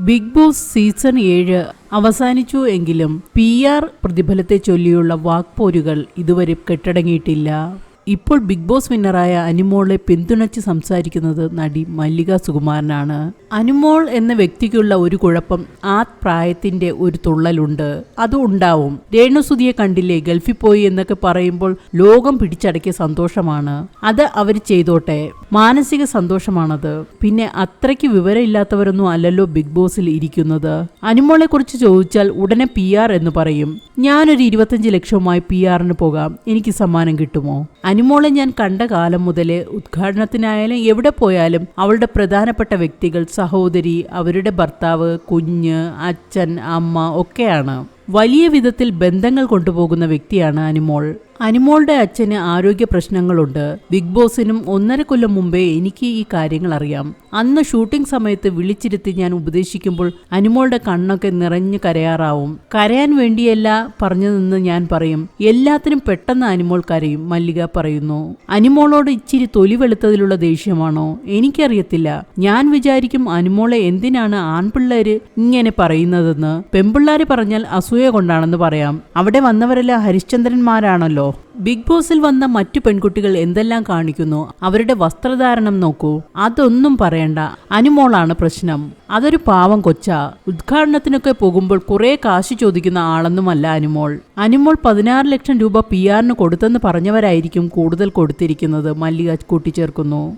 Big boss season ഏഴ് അവസാനിച്ചു എങ്കിലും പി ആർ പ്രതിഫലത്തെ ചൊല്ലിയുള്ള വാക്പോരുകൾ ഇതുവരെ കെട്ടടങ്ങിയിട്ടില്ല. ഇപ്പോൾ ബിഗ് ബോസ് വിന്നറായ അനുമോളെ പിന്തുണച്ച് സംസാരിക്കുന്നത് നടി മല്ലിക സുകുമാരനാണ്. അനുമോൾ എന്ന വ്യക്തിക്കുള്ള ഒരു കുഴപ്പം ആ പ്രായത്തിന്റെ ഒരു തുള്ളലുണ്ട്. അത് ഉണ്ടാവും. രേണുസുതിയെ കണ്ടില്ലേ ഗൾഫിൽ പോയി എന്നൊക്കെ പറയുമ്പോൾ ലോകം പിടിച്ചടക്കിയ സന്തോഷമാണ്. അത് അവർ ചെയ്തോട്ടെ. മാനസിക സന്തോഷമാണത്. പിന്നെ അത്രയ്ക്ക് വിവരമില്ലാത്തവരൊന്നും അല്ലല്ലോ ബിഗ് ബോസിൽ ഇരിക്കുന്നത്. അനുമോളെ കുറിച്ച് ചോദിച്ചാൽ ഉടനെ പി ആർ എന്ന് പറയും. ഞാനൊരു ഇരുപത്തഞ്ച് ലക്ഷവുമായി പി ആറിന് പോകാം. എനിക്ക് സമ്മാനം കിട്ടുമോ? അനുമോളെ ഞാൻ കണ്ട കാലം മുതലേ ഉദ്ഘാടനത്തിനായാലും എവിടെ പോയാലും അവളുടെ പ്രധാനപ്പെട്ട വ്യക്തികൾ സഹോദരി അവരുടെ ഭർത്താവ് കുഞ്ഞ് അച്ഛൻ അമ്മ ഒക്കെയാണ്. വലിയ വിധത്തിൽ ബന്ധങ്ങൾ കൊണ്ടുപോകുന്ന വ്യക്തിയാണ് അനുമോൾ. അനുമോളുടെ അച്ഛന് ആരോഗ്യ പ്രശ്നങ്ങളുണ്ട്. ബിഗ് ബോസിനും ഒന്നര കൊല്ലം മുമ്പേ എനിക്ക് ഈ കാര്യങ്ങൾ അറിയാം. അന്ന് ഷൂട്ടിംഗ് സമയത്ത് വിളിച്ചിരുത്തി ഞാൻ ഉപദേശിക്കുമ്പോൾ അനുമോളുടെ കണ്ണൊക്കെ നിറഞ്ഞു കരയാറാവും. കരയാൻ വേണ്ടിയല്ല പറഞ്ഞതെന്ന് ഞാൻ പറയും. എല്ലാത്തിനും പെട്ടെന്ന് അനുമോൾ കരയും മല്ലിക പറയുന്നു. അനുമോളോട് ഇച്ചിരി തൊലി വെളുത്തതിലുള്ള ദേഷ്യമാണോ? എനിക്കറിയത്തില്ല. ഞാൻ വിചാരിക്കും അനുമോളെ എന്തിനാണ് ആൺപിള്ളേര് ഇങ്ങനെ പറയുന്നതെന്ന്. പെൺപിള്ളേര് പറഞ്ഞാൽ അസൂയ കൊണ്ടാണെന്ന് പറയാം. അവിടെ വന്നവരെല്ലാം ഹരിശ്ചന്ദ്രന്മാരാണല്ലോ. ബിഗ് ബോസിൽ വന്ന മറ്റു പെൺകുട്ടികൾ എന്തെല്ലാം കാണിക്കുന്നു? അവരുടെ വസ്ത്രധാരണം നോക്കൂ. അതൊന്നും പറയണ്ട. അനുമോളാണ് പ്രശ്നം. അതൊരു പാവം കൊച്ച. ഉദ്ഘാടനത്തിനൊക്കെ പോകുമ്പോൾ കുറെ കാശ് ചോദിക്കുന്ന ആളൊന്നുമല്ല അനുമോൾ. അനുമോൾ പതിനാറ് ലക്ഷം രൂപ പി ആറിന് കൊടുത്തെന്ന് പറഞ്ഞവരായിരിക്കും കൂടുതൽ കൊടുത്തിരിക്കുന്നത്. മല്ലിക കൂട്ടിച്ചേർക്കുന്നു.